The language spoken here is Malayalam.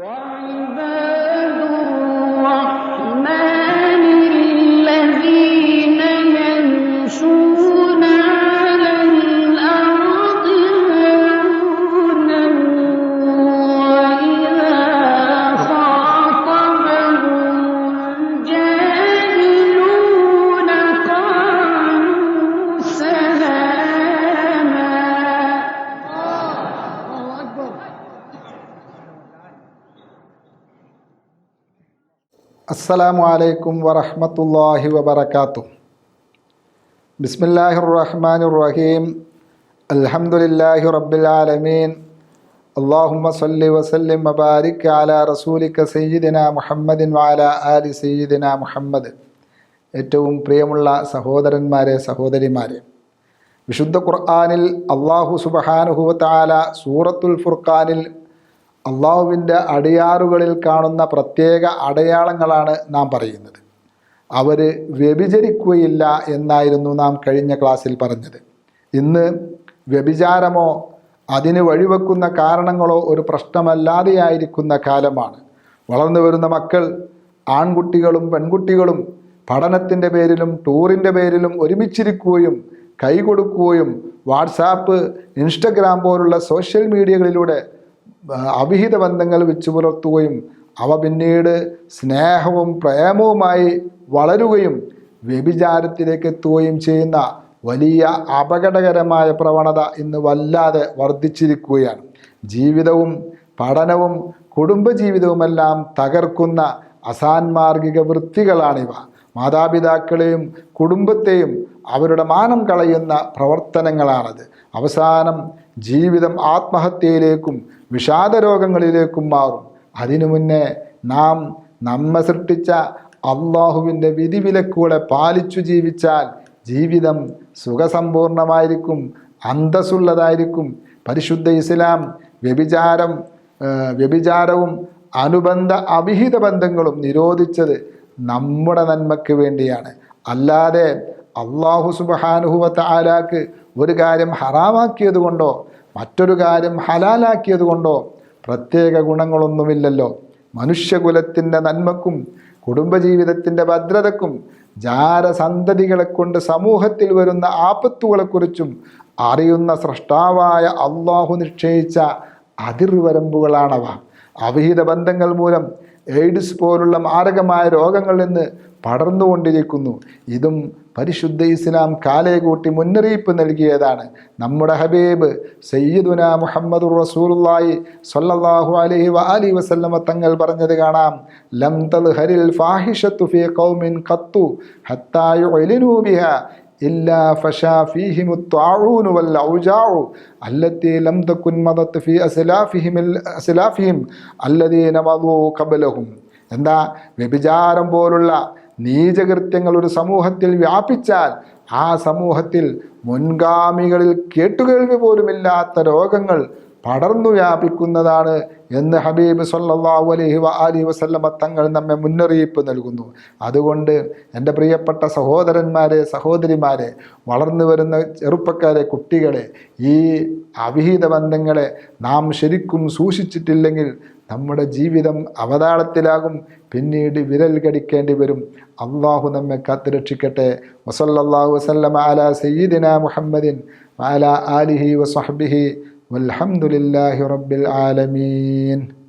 وعباد അസ്സലാമു അലൈക്കും വറഹമത്തല്ലാഹി വബറകാതുഹു. ബിസ്മില്ലാഹിർ റഹ്മാനിർ റഹീം അൽഹംദുലില്ലാഹി റബ്ബിൽ ആലമീൻ അല്ലാഹുമ്മ സല്ലി വസല്ലിം മബാരിക് അലാ റസൂലിക സയ്യിദിന മുഹമ്മദിൻ വാല ആലി സയ്യിദിന മുഹമ്മദ്. ഏറ്റവും പ്രിയമുള്ള സഹോദരന്മാരെ സഹോദരിമാരെ. വിശുദ്ധ ഖുർആാനിൽ അള്ളാഹു സുബ്ഹാനഹു വതആല സൂറത്തുൽ ഫുർഖാനിൽ അള്ളാഹുവിന്റെ അടിയാറുകളിൽ കാണുന്ന പ്രത്യേക അടയാളങ്ങളാണ് നാം പറയുന്നത്. അവർ വ്യഭിചരിക്കുകയില്ല എന്നായിരുന്നു നാം കഴിഞ്ഞ ക്ലാസ്സിൽ പറഞ്ഞത്. ഇന്ന് വ്യഭിചാരമോ അതിന് വഴിവെക്കുന്ന കാരണങ്ങളോ ഒരു പ്രശ്നമല്ലാതെയായിരിക്കുന്ന കാലമാണ്. വളർന്നു വരുന്ന മക്കൾ ആൺകുട്ടികളും പെൺകുട്ടികളും പഠനത്തിന്റെ പേരിലും ടൂറിന്റെ പേരിലും ഒരുമിച്ചിരിക്കുകയും കൈകൊടുക്കുകയും വാട്സാപ്പ് ഇൻസ്റ്റഗ്രാം പോലുള്ള സോഷ്യൽ മീഡിയകളിലൂടെ അവിഹിത ബന്ധങ്ങൾ വെച്ചു പുലർത്തുകയും അവ പിന്നീട് സ്നേഹവും പ്രേമവുമായി വളരുകയും വ്യഭിചാരത്തിലേക്ക് എത്തുകയും ചെയ്യുന്ന വലിയ അപകടകരമായ പ്രവണത ഇന്ന് വല്ലാതെ വർദ്ധിച്ചിരിക്കുകയാണ്. ജീവിതവും പഠനവും കുടുംബജീവിതവുമെല്ലാം തകർക്കുന്ന അസാൻമാർഗിക വൃത്തികളാണിവ. മാതാപിതാക്കളെയും കുടുംബത്തെയും അവരുടെ മാനം കളയുന്ന പ്രവർത്തനങ്ങളാണത്. അവസാനം ജീവിതം ആത്മഹത്യയിലേക്കും വിഷാദരോഗങ്ങളിലേക്കും മാറും. അതിനു മുന്നേ നാം നമ്മെ സൃഷ്ടിച്ച അള്ളാഹുവിന്റെ വിധിവിലക്കുകളെ പാലിച്ചു ജീവിച്ചാൽ ജീവിതം സുഖസമ്പൂർണമായിരിക്കും അന്തസ്സുള്ളതായിരിക്കും. പരിശുദ്ധ ഇസ്ലാം വ്യഭിചാരം വ്യഭിചാരവും അനുബന്ധ അവിഹിത ബന്ധങ്ങളും നിരോധിച്ചത് നമ്മുടെ നന്മയ്ക്ക് വേണ്ടിയാണ്. അല്ലാതെ അള്ളാഹു സുബഹാനുഹുവത്ത് ആലാക്ക് ഒരു കാര്യം ഹറാമാക്കിയത് കൊണ്ടോ മറ്റൊരു കാര്യം ഹലാലാക്കിയത് കൊണ്ടോ പ്രത്യേക ഗുണങ്ങളൊന്നുമില്ലല്ലോ. മനുഷ്യകുലത്തിന്റെ നന്മക്കും കുടുംബജീവിതത്തിന്റെ ഭദ്രതക്കും ജാരസന്തതികളെ കൊണ്ട് സമൂഹത്തിൽ വരുന്ന ആപത്തുകളെക്കുറിച്ചും അറിയുന്ന സൃഷ്ടാവായ അള്ളാഹു നിശ്ചയിച്ച അതിർവരമ്പുകളാണവ. അവിഹിത ബന്ധങ്ങൾ മൂലം എയ്ഡ്സ് പോലുള്ള മാരകമായ രോഗങ്ങളിൽ നിന്ന് പടർന്നുകൊണ്ടിരിക്കുന്നു. ഇതും പരിശുദ്ധ ഇസ്ലാം കാലയെ കൂട്ടി മുന്നറിയിപ്പ് നൽകിയതാണ് നമ്മുടെ ഹബീബ് സയ്യിദുന മുഹമ്മദ് റസൂലുള്ളാഹി സ്വല്ലല്ലാഹു അലൈഹി വആലിഹി വസല്ലമ തങ്ങൾ പറഞ്ഞത് കാണാം ലം തൽഹരിൽ ഫാഹിഷത്തു ഫീ ഖൗമിൻ ഖത്തു ഹത്താ യുഅ്ലിനൂ ബിഹാ إلا فشا فيهم الطاعون والأوجاع التي لم تكن مضت في أسلافهم أسلافهم الذين مضوا قبلهم എന്താ വ്യഭിചാരം പോലുള്ള നീചകൃത്യങ്ങൾ ഒരു സമൂഹത്തിൽ വ്യാപിച്ചാൽ ആ സമൂഹത്തിൽ മുൻഗാമികളിൽ കേട്ടുകേൾവി പോലുമില്ലാത്ത രോഗങ്ങൾ പടർന്നു വ്യാപിക്കുന്നതാണ് എന്ന് ഹബീബ് സല്ലാഹു അലഹി ആലിഹി വസല്ലമ തങ്ങൾ നമ്മെ മുന്നറിയിപ്പ് നൽകുന്നു. അതുകൊണ്ട് എന്റെ പ്രിയപ്പെട്ട സഹോദരന്മാരെ സഹോദരിമാരെ വളർന്നു വരുന്ന ചെറുപ്പക്കാരെ കുട്ടികളെ ഈ അവിഹിത ബന്ധങ്ങളെ നാം ശരിക്കും സൂക്ഷിച്ചിട്ടില്ലെങ്കിൽ നമ്മുടെ ജീവിതം അവതാളത്തിലാകും. പിന്നീട് വിരൽ കടിക്കേണ്ടി വരും. അള്ളാഹു നമ്മെ കാത്തുരക്ഷിക്കട്ടെ വസല്ലാഹു വസ്ലം ആല സയ്യിദിന മുഹമ്മദിൻ ആല ആലിഹി വസ്ഹബിഹി വൽഹമുല്ലാഹി റബ്ബിൽ ആലമീൻ.